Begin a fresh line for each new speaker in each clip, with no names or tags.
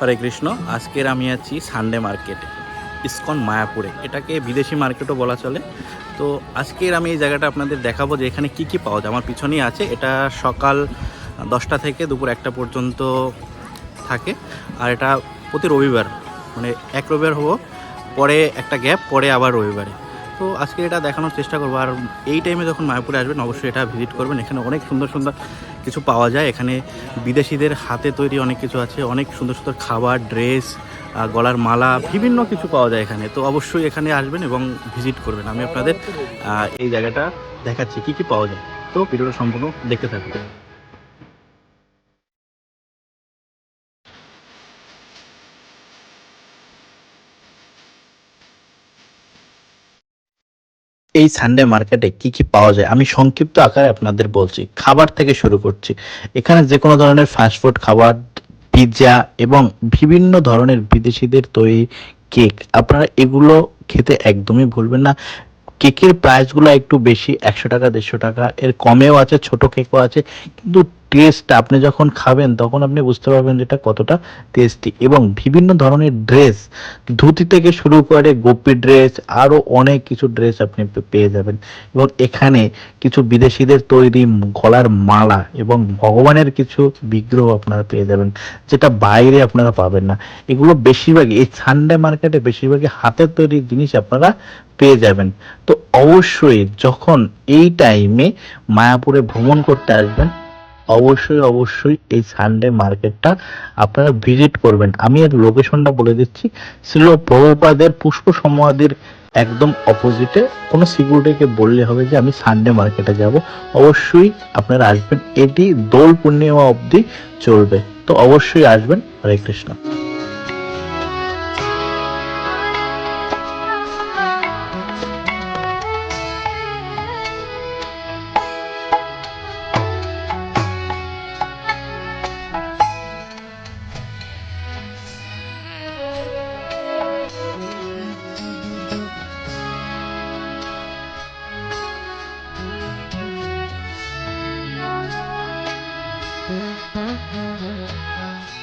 হরে কৃষ্ণ, আজকের আমি আছি সানডে মার্কেটে ইস্কন মায়াপুরে। এটাকে বিদেশি মার্কেটও বলা চলে। তো আজকের আমি এই জায়গাটা আপনাদের দেখাবো যে এখানে কি কি পাওয়া যায়। আমার পিছনেই আছে, এটা সকাল দশটা থেকে দুপুর একটা পর্যন্ত থাকে। আর এটা প্রতি রবিবার মানে এক রবিবার হব, পরে একটা গ্যাপ, পরে আবার রবিবারে। তো আজকে এটা দেখানোর চেষ্টা করব। আর এই টাইমে যখন মায়াপুরে আসবেন, অবশ্যই এটা ভিজিট করবেন। এখানে অনেক সুন্দর সুন্দর কিছু পাওয়া যায়। এখানে বিদেশিদের হাতে তৈরি অনেক কিছু আছে। অনেক সুন্দর সুন্দর খাবার ড্রেস গলার মালা, বিভিন্ন কিছু পাওয়া যায় এখানে। তো অবশ্যই এখানে আসবেন এবং ভিজিট করবেন। আমি আপনাদের এই জায়গাটা দেখাচ্ছি। কি কি পাওয়া যায়? তো ভিডিওটা সম্পূর্ণ দেখতে থাকবেন এই সানডে মার্কেটে কি কি পাওয়া যায়? আমি সংক্ষিপ্ত আকারে আপনাদের বলছি। খাবার থেকে শুরু করছি। এখানে যে কোনো ধরনের ফাস্টফুড খাবার পিৎজা এবং বিভিন্ন ধরনের বিদেশিদের তৈরি কেক আপনারা এগুলো খেতে একদমই ভুলবেন না। কেকের প্রাইসগুলো একটু বেশি, একশো টাকা, দেড়শো টাকা। এর কমেও আছে, ছোট কেকও আছে। কিন্তু টেস্ট আপনি যখন খাবেন, তখন আপনি বুঝতে পারবেন যে এটা কতটা টেস্টি এবং বিভিন্ন ধরনের ড্রেস ধুতি থেকে শুরু করে গোপী ড্রেস আরও অনেক কিছু ড্রেস আপনি পেয়ে যাবেন। এবং এখানে কিছু বিদেশিদের তৈরি গলার মালা এবং ভগবানের কিছু বিগ্রহ আপনারা পেয়ে যাবেন, যেটা বাইরে আপনারা পাবেন না। এগুলো বেশিরভাগই, এই সানডে মার্কেটে বেশিরভাগই হাতের তৈরি জিনিস আপনারা পেয়ে যাবেন। তো অবশ্যই যখন এই টাইমে মায়াপুরে ভ্রমণ করতে আসবেন অবশ্যই অবশ্যই এই সানডে মার্কেটটা আপনারা ভিজিট করবেন। আমি এর লোকেশনটা বলে দিচ্ছি। ছিল প্রভুপাদের পুষ্প সমাধির একদম অপোজিটে কোনো সিকিউরিটিকে বললে হবে যে আমি সানডে মার্কেটে যাব। অবশ্যই আপনারা আসবেন। এটি দোল পূর্ণিমা অবধি চলবে। তো অবশ্যই আসবেন। হরে কৃষ্ণ। Mm-hmm.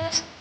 Adiós.